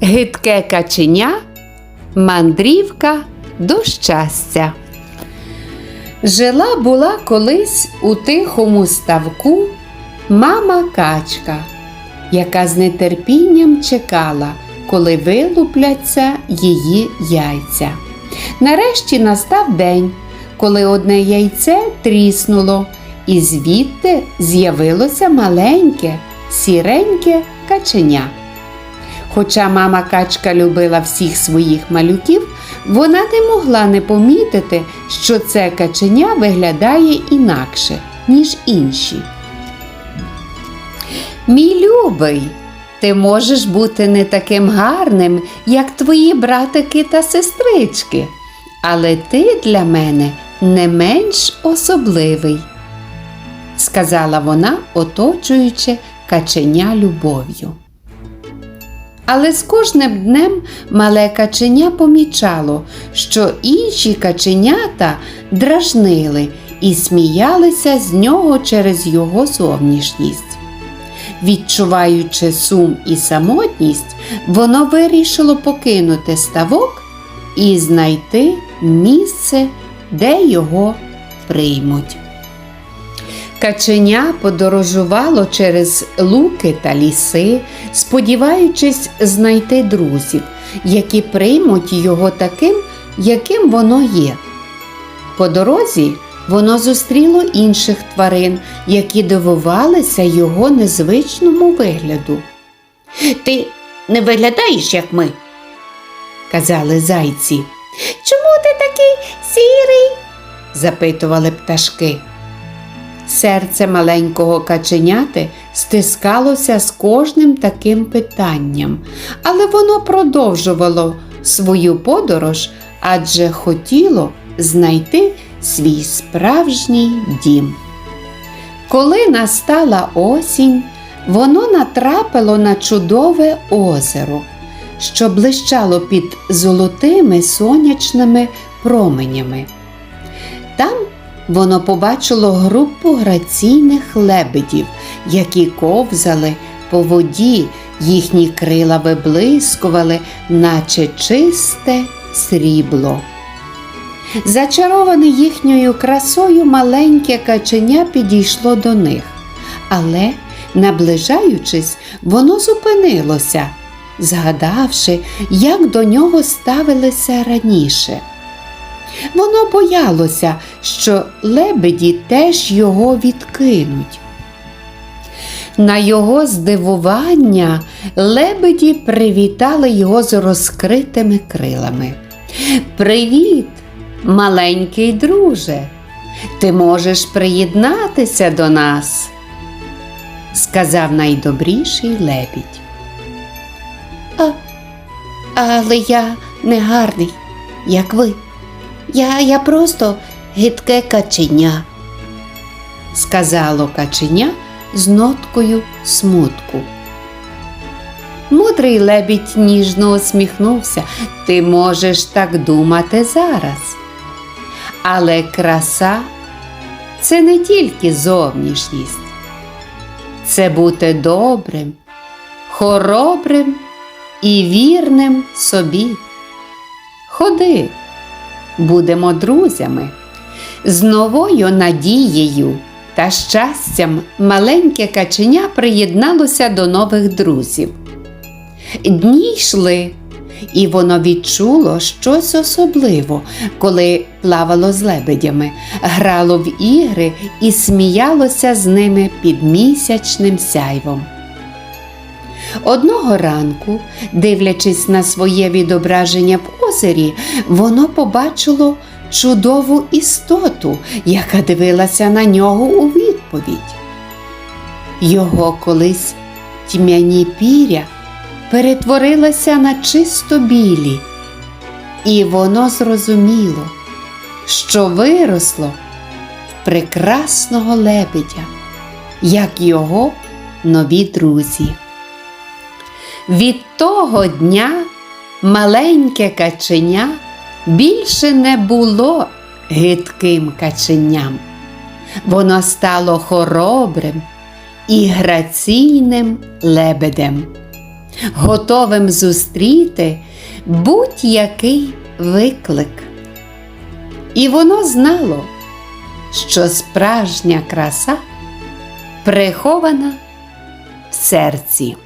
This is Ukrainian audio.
Гидке каченя, мандрівка до щастя. Жила була колись у тихому ставку мама качка, яка з нетерпінням чекала, коли вилупляться її яйця. Нарешті настав день, коли одне яйце тріснуло, і звідти з'явилося маленьке, сіреньке каченя. Хоча мама качка любила всіх своїх малюків, вона не могла не помітити, що це каченя виглядає інакше, ніж інші. Мій любий, ти можеш бути не таким гарним, як твої братики та сестрички, але ти для мене не менш особливий, сказала вона, оточуючи каченя любов'ю. Але з кожним днем мале каченя помічало, що інші каченята дражнили і сміялися з нього через його зовнішність. Відчуваючи сум і самотність, воно вирішило покинути ставок і знайти місце, де його приймуть. Каченя подорожувало через луки та ліси, сподіваючись знайти друзів, які приймуть його таким, яким воно є. По дорозі воно зустріло інших тварин, які дивувалися його незвичному вигляду. Ти не виглядаєш, як ми. Казали зайці, Чому ти такий сірий? запитували пташки. Серце маленького каченяти стискалося з кожним таким питанням, але воно продовжувало свою подорож, адже хотіло знайти свій справжній дім. Коли настала осінь, воно натрапило на чудове озеро, що блищало під золотими сонячними променями. Там воно побачило групу граційних лебедів, які ковзали по воді, їхні крила виблискували, наче чисте срібло. Зачароване їхньою красою маленьке каченя підійшло до них, але, наближаючись, воно зупинилося, згадавши, як до нього ставилися раніше. Воно боялося, що лебеді теж його відкинуть. На його здивування лебеді привітали його з розкритими крилами. Привіт, маленький друже! Ти можеш приєднатися до нас, сказав найдобріший лебідь. А, але я не гарний, як ви. Я, я просто гидке каченя. сказало каченя з ноткою смутку. Мудрий лебідь ніжно усміхнувся. Ти можеш так думати зараз. Але краса це не тільки зовнішність, це бути добрим, хоробрим і вірним собі. Ходи, будемо друзями. З новою надією та щастям маленьке каченя приєдналося до нових друзів. Дні йшли, і воно відчуло щось особливо, коли плавало з лебедями, грало в ігри і сміялося з ними під місячним сяйвом. Одного ранку, дивлячись на своє відображення в озері, воно побачило чудову істоту, яка дивилася на нього у відповідь. Його колись тьмяні піря перетворилися на чисто білі, і воно зрозуміло, що виросло в прекрасного лебедя, як його нові друзі. Від того дня маленьке каченя більше не було гидким каченям. Воно стало хоробрим і граційним лебедем. готовим зустріти будь-який виклик. І воно знало, що справжня краса прихована в серці.